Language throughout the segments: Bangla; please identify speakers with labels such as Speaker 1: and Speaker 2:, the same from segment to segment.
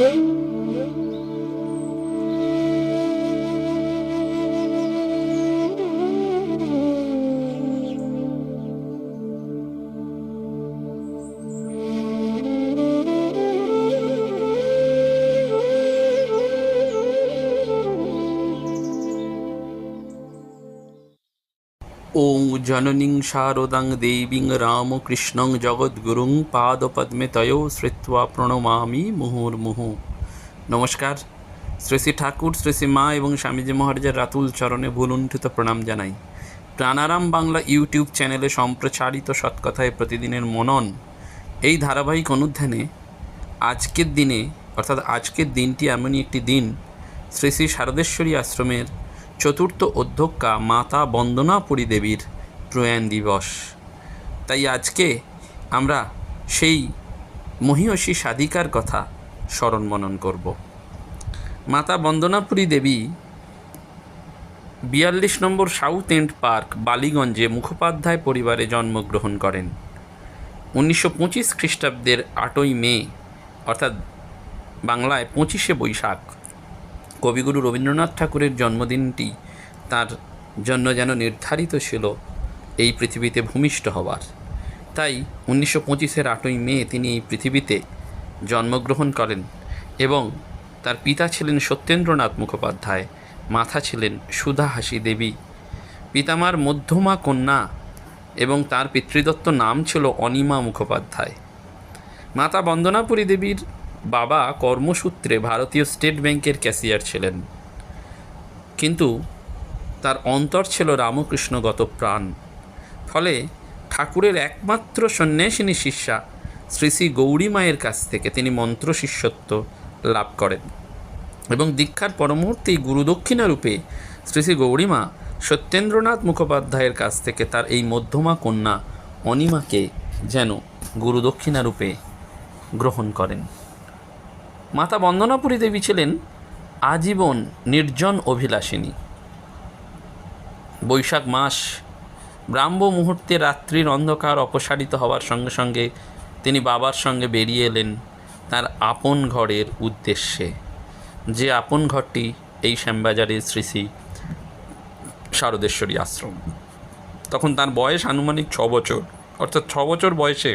Speaker 1: Música জননীং শারদাং দেবীং রামকৃষ্ণং জগদ্গুরুং পাদপদ্মে তয় শ্রিত্বা প্রণমামি মুহুর্মুহু নমস্কার শ্রী শ্রী ঠাকুর শ্রী শ্রী মা এবং স্বামীজি মহারাজের রাতুল চরণে ভুলুণ্ঠিত প্রণাম জানাই। প্রাণারাম বাংলা ইউটিউব চ্যানেলে সম্প্রচারিত সৎকথায় প্রতিদিনের মনন এই ধারাবাহিক অনুধ্যানে আজকের দিনে, অর্থাৎ আজকের দিনটি এমনই একটি দিন, শ্রী শ্রী শারদেশ্বরী আশ্রমের চতুর্থ অধ্যক্ষা মাতা বন্দনাপুরী দেবীর প্রয়াণ দিবস। তাই আজকে আমরা সেই মহিষী সাধিকার কথা স্মরণ মনন করব। মাতা বন্দনাপুরী দেবী, বিয়াল্লিশ নম্বর সাউথ এন্ড পার্ক, বালিগঞ্জে মুখোপাধ্যায় পরিবারে জন্মগ্রহণ করেন। উনিশশো পঁচিশ খ্রিস্টাব্দের আটই মে, অর্থাৎ বাংলায় পঁচিশে বৈশাখ, কবিগুরু রবীন্দ্রনাথ ঠাকুরের জন্মদিনটি তার জন্য যেন নির্ধারিত ছিল। এই পৃথিবীতে ভূমিষ্ঠ হওয়ার তাই উনিশশো পঁচিশের আটই মে তিনি এই পৃথিবীতে জন্মগ্রহণ করেন এবং তার পিতা ছিলেন সত্যেন্দ্রনাথ মুখোপাধ্যায় মাথা ছিলেন সুধা হাসি দেবী। পিতামার মধ্যমা কন্যা এবং তার পিতৃদত্ত নাম ছিল অনিমা মুখোপাধ্যায়। মাতা বন্দনাপুরী দেবীর বাবা কর্মসূত্রে ভারতীয় স্টেট ব্যাংকের ক্যাশিয়ার ছিলেন। কিন্তু তার অন্তর ছিল রামকৃষ্ণগত প্রাণ। ফলে ঠাকুরের একমাত্র সন্ন্যাসিনী শিষ্যা শ্রী শ্রী গৌরী মায়ের কাছ থেকে তিনি মন্ত্র শিষ্যত্ব লাভ করেন। এবং দীক্ষার পরমুহূর্তেই গুরুদক্ষিণা রূপে শ্রী শ্রী গৌরীমা সত্যেন্দ্রনাথ মুখোপাধ্যায়ের কাছ থেকে তার এই মধ্যমা কন্যা অনিমাকে যেন গুরুদক্ষিণা রূপে গ্রহণ করেন। মাতা বন্দনাপুরী দেবী ছিলেন আজীবন নির্জন অভিলাষিনী। বৈশাখ মাস ব্রাহ্ম মুহূর্তে রাত্রির অন্ধকার অপসারিত হওয়ার সঙ্গে সঙ্গে তিনি বাবার সঙ্গে বেরিয়ে এলেন তার আপন ঘরের উদ্দেশ্যে। যে আপন ঘরটি এই শ্যামবাজারের শ্রী শ্রী শারদেশ্বরী আশ্রম। তখন তার বয়স আনুমানিক ছ বছর, অর্থাৎ ছ বছর বয়সে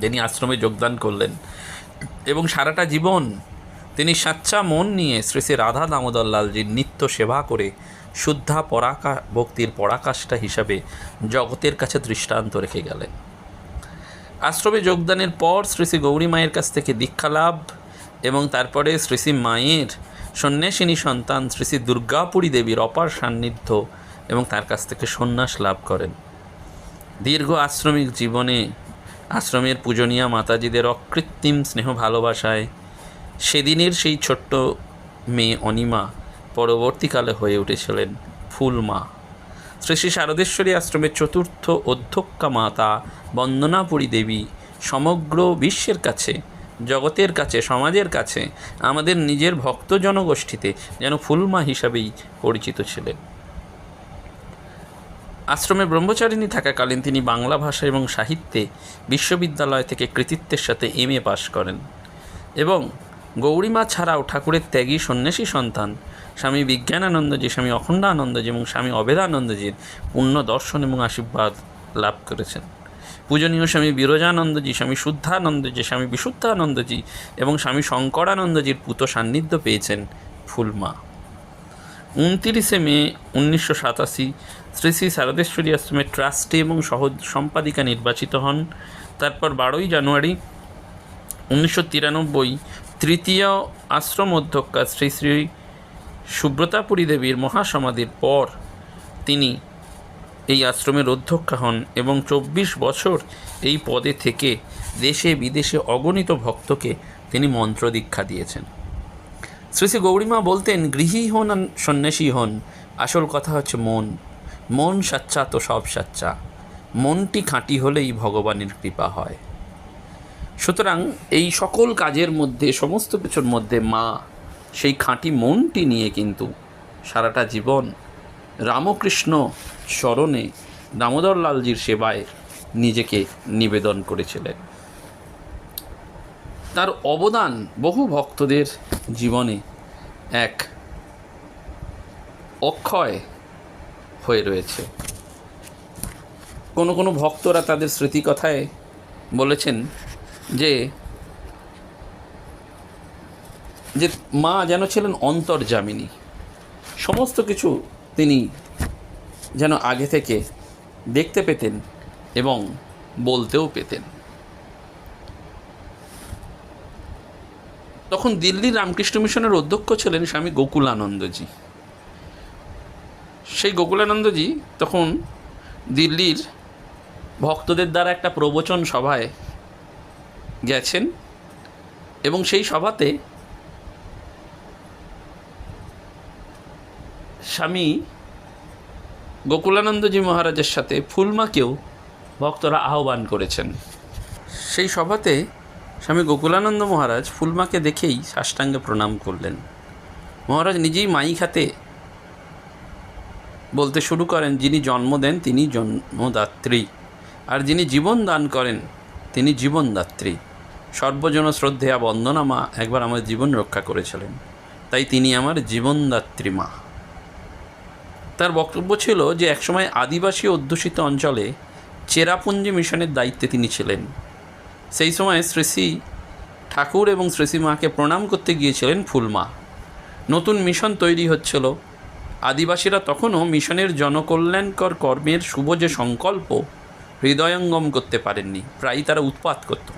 Speaker 1: তিনি আশ্রমে যোগদান করলেন এবং সারাটা জীবন তিনি সাচ্চা মন নিয়ে শ্রী শ্রী রাধা দামোদর লালজির নিত্য সেবা করে শুদ্ধা পরাকা, ভক্তির পরাকাষ্ঠা হিসাবে জগতের কাছে দৃষ্টান্ত রেখে গেলেন। আশ্রমে যোগদানের পর শ্রী শ্রী গৌরী মায়ের কাছ থেকে দীক্ষা লাভ এবং তারপরে শ্রী শ্রী মায়ের সন্ন্যাসিনী সন্তান শ্রী শ্রী দুর্গাপুরী দেবীর অপার সান্নিধ্য এবং তার কাছ থেকে সন্ন্যাস লাভ করেন। দীর্ঘ আশ্রমিক জীবনে আশ্রমের পূজনীয়া মাতাজিদের অকৃত্রিম স্নেহ ভালোবাসায় সেদিনের সেই ছোট্ট মেয়ে অনিমা পরবর্তীকালে হয়ে উঠেছিলেন ফুলমা। শ্রী শ্রী শারদেশ্বরী আশ্রমের চতুর্থ অধ্যক্ষা মাতা বন্দনাপুরী দেবী সমগ্র বিশ্বের কাছে, জগতের কাছে, সমাজের কাছে, আমাদের নিজের ভক্ত জনগোষ্ঠীতে যেন ফুলমা হিসাবেই পরিচিত ছিলেন। আশ্রমে ব্রহ্মচারিণী থাকাকালীন তিনি বাংলা ভাষা এবং সাহিত্যে বিশ্ববিদ্যালয় থেকে কৃতিত্বের সাথে এম এ পাশ করেন এবং গৌরীমা ছাড়াও ঠাকুরের ত্যাগী সন্ন্যাসী সন্তান স্বামী বিজ্ঞানানন্দজি স্বামী অখণ্ডানন্দজি এবং স্বামী অবেদানন্দজির পূর্ণ দর্শন এবং আশীর্বাদ লাভ করেছেন। পূজনীয় স্বামী বিরজানন্দজি, স্বামী শুদ্ধানন্দজি, স্বামী বিশুদ্ধানন্দজি এবং স্বামী শঙ্করানন্দজির পুত সান্নিধ্য পেয়েছেন ফুলমা। উনতিরিশে মে উনিশশো সাতাশি শ্রী শ্রী শারদেশ্বরী আশ্রমের ট্রাস্টি এবং সহ সম্পাদিকা নির্বাচিত হন। তারপর বারোই জানুয়ারি উনিশশো তিরানব্বই তৃতীয় আশ্রম অধ্যক্ষা শ্রী শ্রী সুব্রতাপুরী দেবীর মহাসমাধির পর তিনি এই আশ্রমের অধ্যক্ষা হন এবং চব্বিশ বছর এই পদে থেকে দেশে বিদেশে অগণিত ভক্তকে তিনি মন্ত্র দীক্ষা দিয়েছেন। শ্রী শ্রী গৌরীমা বলতেন, গৃহী হন সন্ন্যাসী হন, আসল কথা হচ্ছে মন। মন সাচ্চা তো সব সাচ্চা। মনটি খাঁটি হলেই ভগবানের কৃপা হয়। সুতরাং এই সকল কাজের মধ্যে, সমস্ত কিছুর মধ্যে মা সেই খাঁটি মনটি নিয়ে কিন্তু সারাটা জীবন রামকৃষ্ণ স্মরণে দামোদর লালজির সেবায় নিজেকে নিবেদন করেছিলেন। তার অবদান বহু ভক্তদের জীবনে এক অক্ষয় হয়ে রয়েছে। কোনো কোনো ভক্তরা তাদের স্মৃতিকথায় বলেছেন যে যে মা যেন ছিলেন অন্তর্জামিনী। সমস্ত কিছু তিনি যেন আগে থেকে দেখতে পেতেন এবং বলতেও পেতেন। তখন দিল্লির রামকৃষ্ণ মিশনের অধ্যক্ষ ছিলেন স্বামী গোকুলানন্দজি। সেই গোকুলানন্দজি তখন দিল্লির ভক্তদের দ্বারা একটা প্রবচন সভায় গেছেন এবং সেই সভাতে স্বামী গোকুলানন্দজি মহারাজের সাথে ফুলমাকেও ভক্তরা আহ্বান করেছেন। সেই সভাতে স্বামী গোকুলানন্দ মহারাজ ফুলমাকে দেখেই সাষ্টাঙ্গে প্রণাম করলেন। মহারাজ নিজেই মাইক হাতে বলতে শুরু করেন, যিনি জন্ম দেন, তিনি জন্মদাত্রী। আর যিনি জীবন দান করেন, তিনি জীবনদাত্রী। সর্বজন শ্রদ্ধেয়া বন্দনা মা, একবার আমার জীবন রক্ষা করেছিলেন। তাই তিনি আমার জীবনদাত্রী মা। তার বক্তব্য ছিল যে একসময় আদিবাসী অধ্যুষিত অঞ্চলে চেরাপুঞ্জি মিশনের দায়িত্বে তিনি ছিলেন। সেই সময় শ্রী শ্রী ঠাকুর এবং শ্রী শ্রী মাকে প্রণাম করতে গিয়েছিলেন ফুলমা। নতুন মিশন তৈরি হচ্ছিল। আদিবাসীরা তখনও মিশনের জনকল্যাণকর কর্মের শুভ যে সংকল্প হৃদয়ঙ্গম করতে পারেননি, প্রায়ই তারা উৎপাত করত।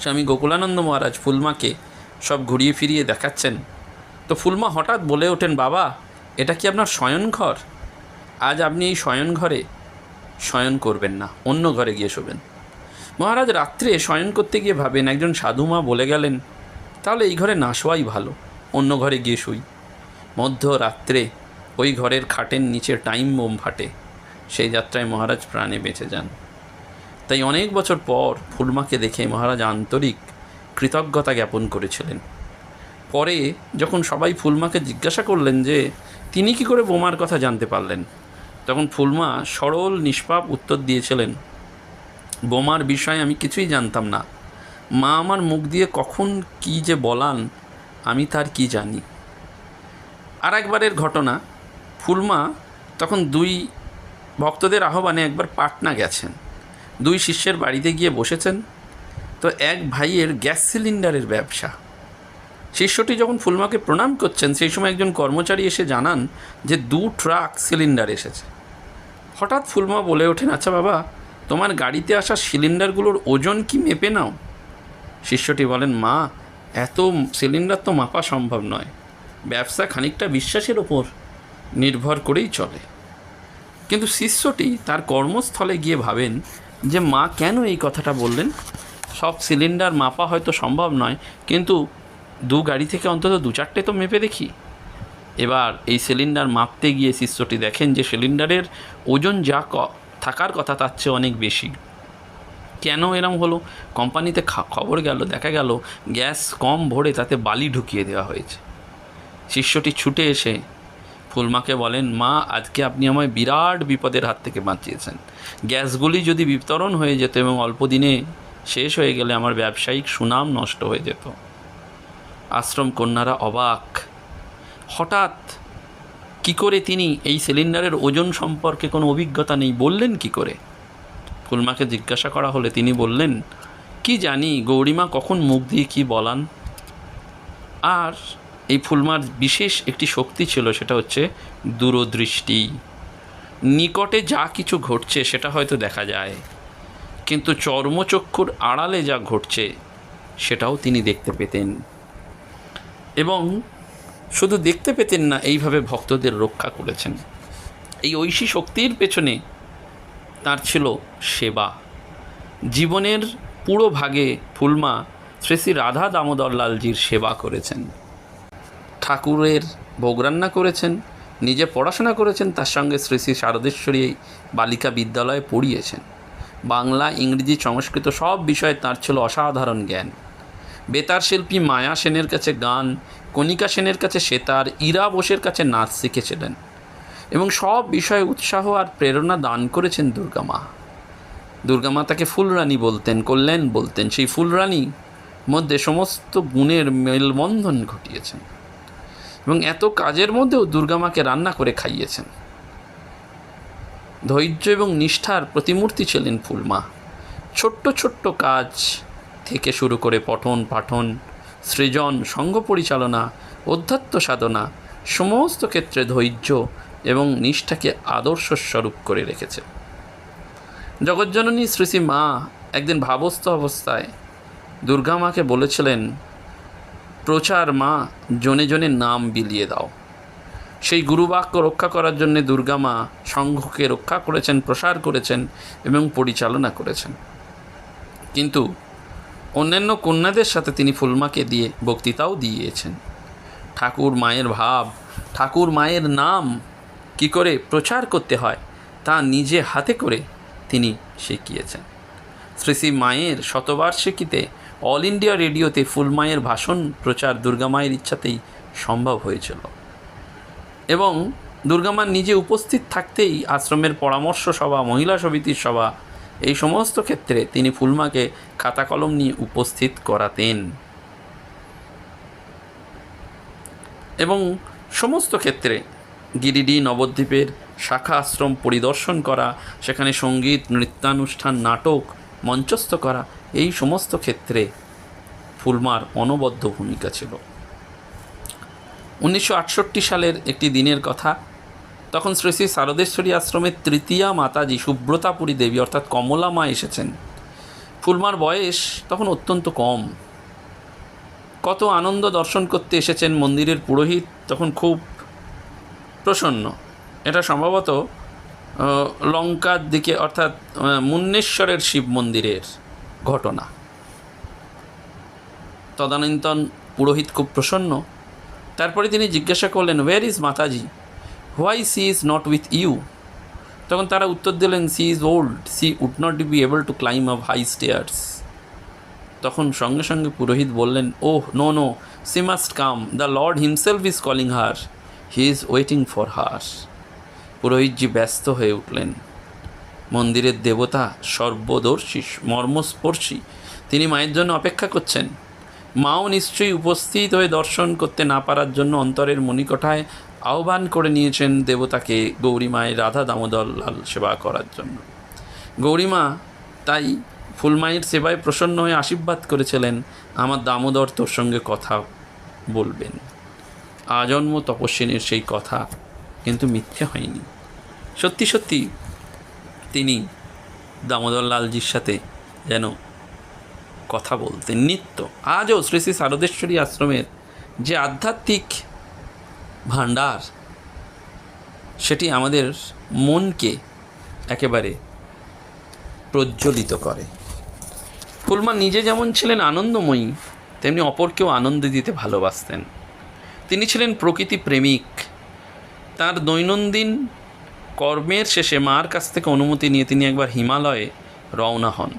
Speaker 1: স্বামী গোকুলানন্দ মহারাজ ফুলমাকে সব ঘুরিয়ে ফিরিয়ে দেখাচ্ছেন। তো ফুলমা হঠাৎ বলে ওঠেন, বাবা এটা কি আপনার শয়নঘর আজ আপনি এই শয়নঘরে শয়ন করবেন না, অন্য ঘরে গিয়ে শোবেন। মহারাজ, রাত্রে শয়ন করতে গিয়ে ভাবেন, একজন সাধুমা বলে গেলেন, তাহলে এই ঘরে না শোয়াই ভালো, অন্য ঘরে গিয়ে শুই। মধ্য রাত্রে ওই ঘরের খাটের নিচে টাইম বোম ফাটে, সেই যাত্রায় মহারাজ প্রাণে বেঁচে যান। তাই অনেক বছর পর ফুলমাকে দেখে মহারাজ আন্তরিক কৃতজ্ঞতা জ্ঞাপন করেছিলেন। পরে যখন সবাই ফুলমাকে জিজ্ঞাসা করলেন যে তিনি কি করে বোমার কথা জানতে পারলেন? তখন ফুলমা সরল, নিষ্পাপ উত্তর দিয়েছিলেন, বোমার বিষয়ে আমি কিছুই জানতাম না। মা আমার মুখ দিয়ে কখন কি যে বলান, আমি তার কি জানি? আর একবারের ঘটনা, ফুলমা তখন দুই ভক্তদের আহ্বানে একবার পাটনা গেছেন। দুই শিষ্যের বাড়িতে গিয়ে বসেছেন। তো এক ভাইয়ের গ্যাস সিলিন্ডারের ব্যবসা। শিষ্যটি যখন ফুলমাকে প্রণাম করছেন, সেই সময় একজন কর্মচারী এসে জানান যে দু ট্রাক সিলিন্ডার এসেছে। হঠাৎ ফুলমা বলে ওঠেন আচ্ছা বাবা, তোমার গাড়িতে আসা সিলিন্ডারগুলোর ওজন কি মেপে নাও? শিষ্যটি বলেন, মা, এত সিলিন্ডার তো মাপা সম্ভব নয়। ব্যবসা খানিকটা বিশ্বাসের ওপর নির্ভর করেই চলে। কিন্তু শিষ্যটি তার কর্মস্থলে গিয়ে ভাবেন যে মা কেন এই কথাটা বললেন? সব সিলিন্ডার মাপা হয়তো সম্ভব নয়, কিন্তু দু গাড়ি থেকে অন্তত দু চারটে তো মেপে দেখি। এবার এই সিলিন্ডার মাপতে গিয়ে শিষ্যটি দেখেন যে সিলিন্ডারের ওজন যা ক, থাকার কথা তার চেয়ে অনেক বেশি। কেন এরম হলো? কোম্পানিতে খবর গেল, দেখা গেল গ্যাস কম ভরে তাতে বালি ঢুকিয়ে দেওয়া হয়েছে। শিষ্যটি ছুটে এসে ফুলমাকে বলেন, মা, আজকে আপনি আমায় বিরাট বিপদের হাত থেকে বাঁচিয়েছেন। গ্যাসগুলি যদি বিতরণ হয়ে যেত এবং অল্প দিনে শেষ হয়ে গেলে আমার ব্যবসায়িক সুনাম নষ্ট হয়ে যেত। আশ্রম কন্যারা অবাক। হঠাৎ কি করে তিনি এই সিলিন্ডারের ওজন সম্পর্কে কোনো অভিজ্ঞতা নেই, বললেন কি করে? ফুলমাকে জিজ্ঞাসা করা হলে তিনি বললেন, কি জানি, গৌরীমা কখন মুখ দিয়ে কি বলান? আর এই ফুলমার বিশেষ একটি শক্তি ছিল, সেটা হচ্ছে দূরদৃষ্টি। নিকটে যা কিছু ঘটছে, সেটা হয়তো দেখা যায়। কিন্তু চর্মচক্ষুর আড়ালে যা ঘটছে, সেটাও তিনি দেখতে পেতেন। এবং শুধু দেখতে পেতেন না, এইভাবে ভক্তদের রক্ষা করেছেন। এই ঐশী শক্তির পেছনে তার ছিল সেবা। জীবনের পুরো ভাগে ফুলমা শ্রী শ্রী রাধা দামোদর লালজির সেবা করেছেন। ঠাকুরের ভোগ রান্না করেছেন, নিজে পড়াশোনা করেছেন, তার সঙ্গে শ্রী শ্রী শারদেশ্বরী বালিকা বিদ্যালয়ে পড়িয়েছেন। বাংলা, ইংরেজি, সংস্কৃত সব বিষয়ে তার ছিল অসাধারণ জ্ঞান। বেতার শিল্পী মায়া সেনের কাছে গান, কণিকা সেনের কাছে সেতার, ইরা বোসের কাছে নাচ শিখেছিলেন এবং সব বিষয়ে উৎসাহ আর প্রেরণা দান করেছেন দুর্গা মা। দুর্গা মা তাকে ফুলরানী বলতেন, কল্যাণ বলতেন। সেই ফুলরানী মধ্যে সমস্ত গুণের মেলবন্ধন ঘটিয়েছেন এবং এত কাজের মধ্যেও দুর্গামাকে রান্না করে খাইয়েছেন। ধৈর্য এবং নিষ্ঠার প্রতিমূর্তি ছিলেন ফুলমা ছোট্ট ছোট্ট কাজ থেকে শুরু করে পঠন পাঠন, সৃজন, সঙ্গ পরিচালনা, অধ্যাত্ম সাধনা, সমস্ত ক্ষেত্রে ধৈর্য এবং নিষ্ঠাকে আদর্শ স্বরূপ করে রেখেছে। জগজ্জননী শ্রী মা একদিন ভাবস্থ অবস্থায় দুর্গা মাকে বলেছিলেন, প্রচার মা, জনে জনে নাম বিলিয়ে দাও। সেই গুরুবাক্য রক্ষা করার জন্য দুর্গা মা সংঘকে রক্ষা করেছেন, প্রসার করেছেন এবং পরিচালনা করেছেন। কিন্তু অন্যান্য কন্যাদের সাথে তিনি ফুলমাকে দিয়ে বক্তৃতাও দিয়েছেন। ঠাকুর মায়ের ভাব, ঠাকুর মায়ের নাম কি করে প্রচার করতে হয় তা নিজে হাতে করে তিনি শিখিয়েছেন। শ্রী শ্রী মায়ের শতবার্ষিকীতে অল ইন্ডিয়া রেডিওতে ফুলমায়ের ভাষণ প্রচার দুর্গামায়ের ইচ্ছাতেই সম্ভব হয়েছিল। এবং দুর্গামার নিজে উপস্থিত থাকতেই আশ্রমের পরামর্শ সভা, মহিলা সমিতির সভা এই সমস্ত ক্ষেত্রে তিনি ফুলমাকে খাতা কলম নিয়ে উপস্থিত করাতেন। এবং সমস্ত ক্ষেত্রে গিরিডি নবদ্বীপের শাখা আশ্রম পরিদর্শন করা, সেখানে সংগীত, নৃত্যানুষ্ঠান, নাটক মঞ্চস্থ করা, এই সমস্ত ক্ষেত্রে ফুলমার অনবদ্য ভূমিকা ছিল। উনিশশো আটষট্টি সালের একটি দিনের কথা তখন শ্রী শ্রী শারদেশ্বরী আশ্রমের তৃতীয়া মাতাজি সুব্রতাপুরী দেবী, অর্থাৎ কমলা মা, এসেছেন। ফুলমার বয়স তখন অত্যন্ত কম। কত আনন্দ দর্শন করতে এসেছেন মন্দিরের পুরোহিত তখন খুব প্রসন্ন। এটা সম্ভবত লঙ্কার দিকে, অর্থাৎ মুন্নেশ্বরের শিব মন্দিরের ঘটনা। তদানীন্তন পুরোহিত খুব প্রসন্ন। তারপরে তিনি জিজ্ঞাসা করলেন where is Mataji? Why she is not with you তখন তারা উত্তর দিলেন she is old she would not be able to climb up high stairs তখন সঙ্গে সঙ্গে পুরোহিত বললেন ওহ no no she must come the Lord himself is calling her he is waiting for her পুরোহিতজি ব্যস্ত হয়ে উঠলেন। মন্দিরের দেবতা সর্বদর্শী, মর্মস্পর্শী, তিনি মায়ের জন্য অপেক্ষা করছেন। মাও নিশ্চয়ই উপস্থিত হয়ে দর্শন করতে না পারার জন্য অন্তরের মণিকোঠায় আহ্বান করে নিয়েছেন দেবতাকে গৌরী মায়ের রাধা দামোদর লাল সেবা করার জন্য। গৌরীমা তাই ফুলমায়ের সেবায় প্রসন্ন হয়ে আশীর্বাদ করেছিলেন। আমার দামোদর তোর সঙ্গে কথা বলবেন। আজন্ম তপস্বিনীর সেই কথা কিন্তু মিথ্যে হয়নি। সত্যি সত্যি তিনি দামোদর লালজির সাথে যেন কথা বলতেন। নিত্য আজও শ্রী শ্রী শারদেশ্বরী আশ্রমের যে আধ্যাত্মিক ভাণ্ডার, সেটি আমাদের মনকে একেবারে প্রজ্বলিত করে। ফুলমা নিজে যেমন ছিলেন আনন্দময়ী, তেমনি অপরকেও আনন্দ দিতে ভালোবাসতেন। তিনি ছিলেন প্রকৃতি প্রেমিক। তার দৈনন্দিন কর্মের শেষে মার কাছ থেকে অনুমতি নিয়ে তিনি একবার হিমালয়ে রওনা হন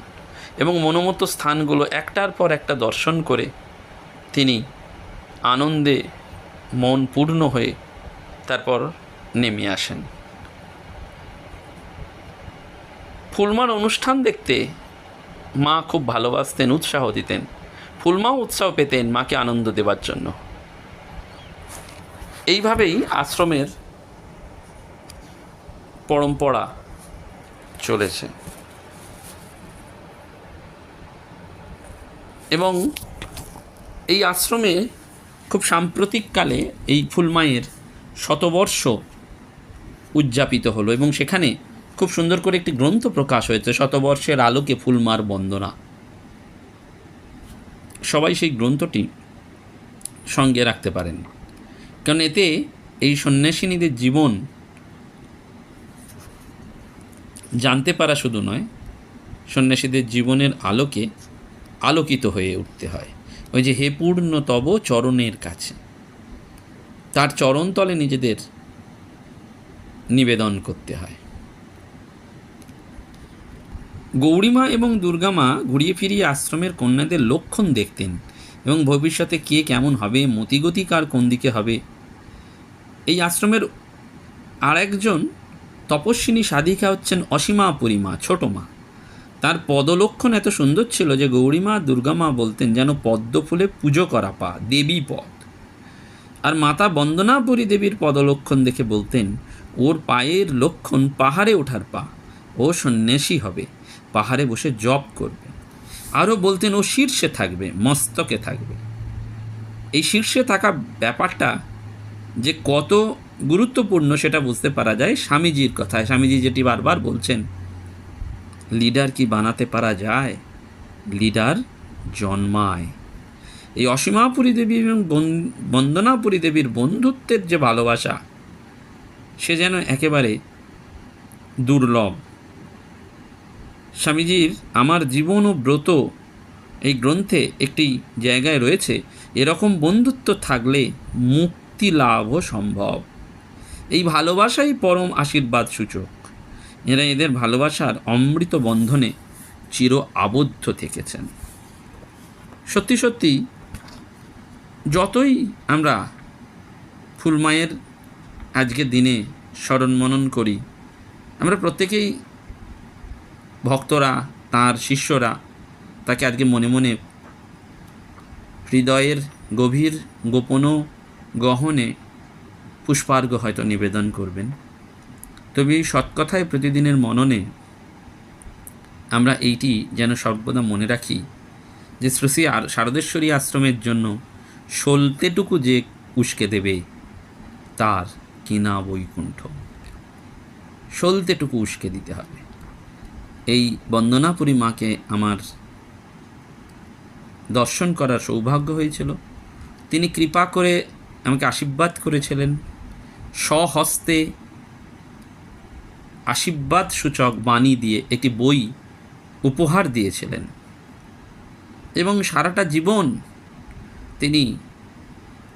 Speaker 1: এবং মনোমত স্থানগুলো একটার পর একটা দর্শন করে তিনি আনন্দে মন পূর্ণ হয়ে তারপর নেমে আসেন। ফুলমার অনুষ্ঠান দেখতে মা খুব ভালোবাসতেন, উৎসাহ দিতেন। ফুলমাও উৎসাহ পেতেন মাকে আনন্দ দেওয়ার জন্য। এইভাবেই আশ্রমের পরম্পরা চলেছে। এবং এই আশ্রমে খুব সাম্প্রতিককালে এই ফুলমায়ের শতবর্ষ উদযাপিত হলো এবং সেখানে খুব সুন্দর করে একটি গ্রন্থ প্রকাশ হয়েছে, শতবর্ষের আলোকে ফুলমার বন্দনা সবাই সেই গ্রন্থটি সঙ্গে রাখতে পারেন। কারণ এতে এই সন্ন্যাসিনীদের জীবন জানতে পারা শুধু নয়, সন্ন্যাসীদের জীবনের আলোকে আলোকিত হয়ে উঠতে হয়। ওই যে হে পূর্ণ তব চরণের কাছে। তার চরণতলে নিজেদের নিবেদন করতে হয়। গৌরীমা এবং দুর্গামা ঘুরিয়ে ফিরিয়ে আশ্রমের কন্যাদের লক্ষণ দেখতেন এবং ভবিষ্যতে কে কেমন হবে মতিগতি কার কোন দিকে হবে। এই আশ্রমের আরেকজন তপস্বিনী সাধিকা হচ্ছেন অসীমা পরিমা, ছোট মা। তার পদলক্ষণ এত সুন্দর ছিল যে গৌরীমা, দুর্গামা বলতেন যেন পদ্ম ফুলে পুজো করা পা, দেবী পদ। আর মাতা বন্দনাপুরী দেবীর পদলক্ষণ দেখে বলতেন, ওর পায়ের লক্ষণ পাহাড়ে ওঠার পা, ও সন্ন্যাসী হবে, পাহাড়ে বসে জপ করবে। আরও বলতেন, ও শীর্ষে থাকবে, মস্তকে থাকবে। এই শীর্ষে থাকা ব্যাপারটা যে কত গুরুত্বপূর্ণ সেটা বুঝতে পারা যায় স্বামীজির কথায়। স্বামীজি যেটি বারবার বলছেন লিডার কি বানাতে পারা যায়? লিডার জন্মায়। এই অসীমাপুরী দেবী এবং বন- বন্দনাপুরী দেবীর বন্ধুত্বের যে ভালোবাসা, সে যেন একেবারে দুর্লভ। স্বামীজির আমার জীবন ও ব্রত এই গ্রন্থে একটি জায়গায় রয়েছে। এরকম বন্ধুত্ব থাকলে মুক্তি লাভও সম্ভব। এই ভালোবাসাই পরম আশীর্বাদ সূচক এরা এদের ভালোবাসার অমৃত বন্ধনে চির আবদ্ধ থেকেছেন। সত্যি সত্যি, যতই আমরা ফুলমায়ের আজকের দিনে স্মরণ মনন করি, আমরা প্রত্যেকেই ভক্তরা, তার শিষ্যরা, তাকে আজকে মনে মনে হৃদয়ের গভীর গোপন গহনে পুষ্পার্ঘ হয়তো নিবেদন করবেন। তবে এই সৎকথায় প্রতিদিনের মননে আমরা এইটি যেন সর্বদা মনে রাখি যে শ্রী আর শারদেশ্বরী আশ্রমের জন্য সলতেটুকু যে উস্কে দেবে, তার কিনা বৈকুণ্ঠ। সলতেটুকু উস্কে দিতে হবে। এই বন্দনাপুরী মাকে আমার দর্শন করার সৌভাগ্য হয়েছিল। তিনি কৃপা করে আমাকে আশীর্বাদ করেছিলেন। স্বহস্তে আশীর্বাদ সূচক বাণী দিয়ে একটি বই উপহার দিয়েছিলেন। এবং সারাটা জীবন তিনি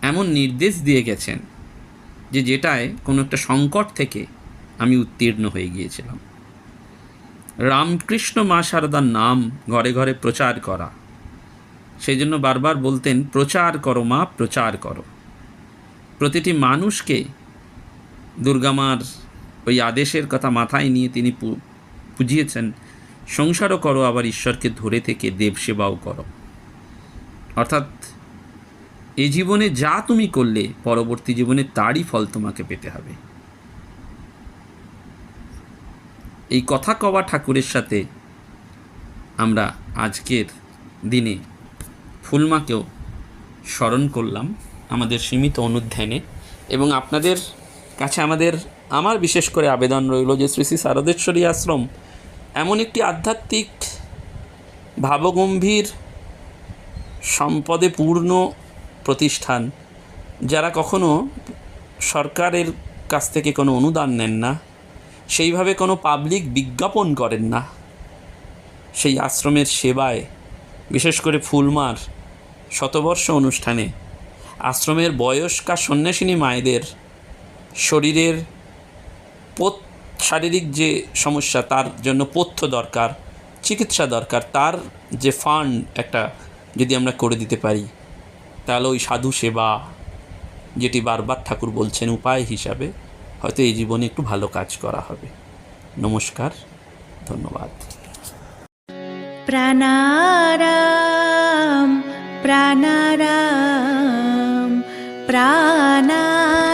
Speaker 1: এমন নির্দেশ দিয়ে গেছেন যে যেটায় কোনো একটা সংকট থেকে আমি উত্তীর্ণ হয়ে গিয়েছিলাম। রামকৃষ্ণ মা শারদার নাম ঘরে ঘরে প্রচার করা। সেই জন্য বারবার বলতেন, প্রচার করো মা, প্রচার করো। প্রতিটি মানুষকে দুর্গামার ওই আদেশের কথা মাথায় নিয়ে তিনি পুজিয়েছেন, সংসারও করো, আবার ঈশ্বরকে ধরে থেকে দেব সেবাও করো। অর্থাৎ এই জীবনে যা তুমি করলে, পরবর্তী জীবনে তারই ফল তোমাকে পেতে হবে। এই কথা কওয়া ঠাকুরের সাথে আমরা আজকের দিনে ফুলমাকেও স্মরণ করলাম আমাদের সীমিত অনুধ্যানে এবং আপনাদের কাছে আমাদের আমার বিশেষ করে আবেদন রইল যে শ্রী শ্রী শারদেশ্বরী আশ্রম এমন একটি আধ্যাত্মিক, ভাবগম্ভীর, সম্পদে পূর্ণ প্রতিষ্ঠান, যারা কখনো সরকারের কাছ থেকে কোনো অনুদান নেন না, সেইভাবে কোনো পাবলিক বিজ্ঞাপন করেন না। সেই আশ্রমের সেবায়, বিশেষ করে ফুলমার শতবর্ষ অনুষ্ঠানে, আশ্রমের বয়স্কা সন্ন্যাসিনী মায়েদের শরীরের শারীরিক যে সমস্যা, তার জন্য পথ্য দরকার, চিকিৎসা দরকার, তার যে ফান্ড একটা যদি আমরা করে দিতে পারি, তাহলে ওই সাধু সেবা যেটি বারবার ঠাকুর বলছেন, উপায় হিসাবে হয়তো এই জীবনে একটু ভালো কাজ করা হবে। নমস্কার, ধন্যবাদ।
Speaker 2: প্রাণারাম প্রাণারাম প্রাণারাম।